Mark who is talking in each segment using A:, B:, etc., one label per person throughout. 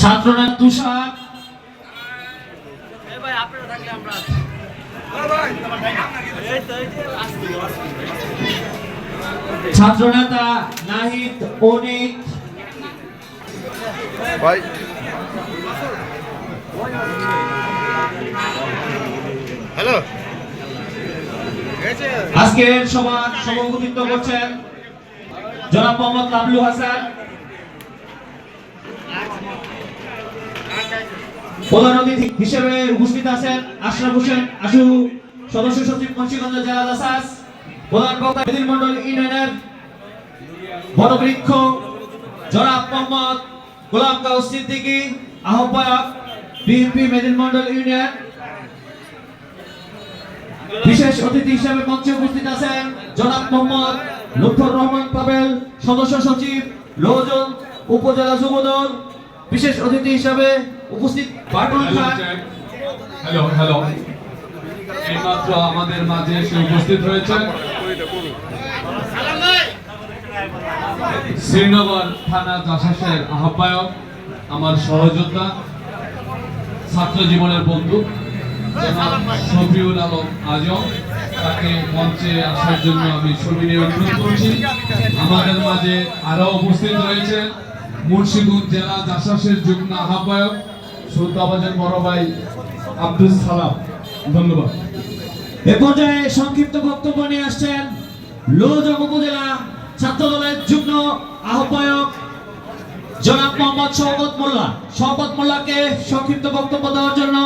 A: ছাত্রনাথ তুষার। ছাত্রনেতা নাহিদ অনিক।
B: ভাই। হ্যালো।
A: আজকের সভার সভাপতিত্ব করছেন জনাব মোহাম্মদ লাবলু হাসান। প্রধান অতিথি হিসেবে উপস্থিত আছেন আশরাফ হোসেন আশু সদস্য সচিব মুন্সিগঞ্জ জেলা দাসাস প্রধান বক্তা বিধির মন্ডল ইউনিয়নের বটবৃক্ষ জনাব মোহাম্মদ গোলাম কাউস সিদ্দিকী, আহ্বায়ক বিএনপি মেদিন মন্ডল ইউনিয়ন। বিশেষ অতিথি হিসেবে মঞ্চে উপস্থিত আছেন জনাব মোহাম্মদ লুৎফর রহমান পাবেল সদস্য সচিব লোজন উপজেলা যুবদল বিশেষ অতিথি হিসেবে উপস্থিত বাটুল খান।
C: হ্যালো হ্যালো এইমাত্র আমাদের মাঝে এসে উপস্থিত হয়েছেন শ্রীনগর থানা জাসাসের আহ্বায়ক আমার সহযোদ্ধা ছাত্র জীবনের বন্ধু শফিউল আলম আজম। তাকে মঞ্চে আসার জন্য আমি সবিনয় অনুরোধ করছি। আমাদের মাঝে আরও উপস্থিত রয়েছেন মুন্সিগঞ্জ জেলা জাসাসের যুগ্ম আহ্বায়ক শ্রদ্ধাভাজন বড় ভাই আব্দুল সালাম। ধন্যবাদ।
A: এ পর্যায়ে সংক্ষিপ্ত বক্তব্য নিয়ে আসছেন লোজং উপজেলা ছাত্র দলের যুগ্ম আহ্বায়ক জনাব মোহাম্মদ শওকত মোল্লা। শওকত মোল্লাকে সংক্ষিপ্ত বক্তব্য দেওয়ার জন্য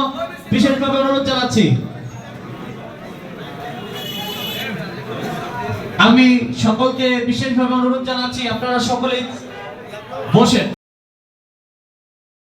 A: বিশেষভাবে অনুরোধ জানাচ্ছি। আমি সকলকে বিশেষভাবে অনুরোধ জানাচ্ছি আপনারা সকলেই বসেন।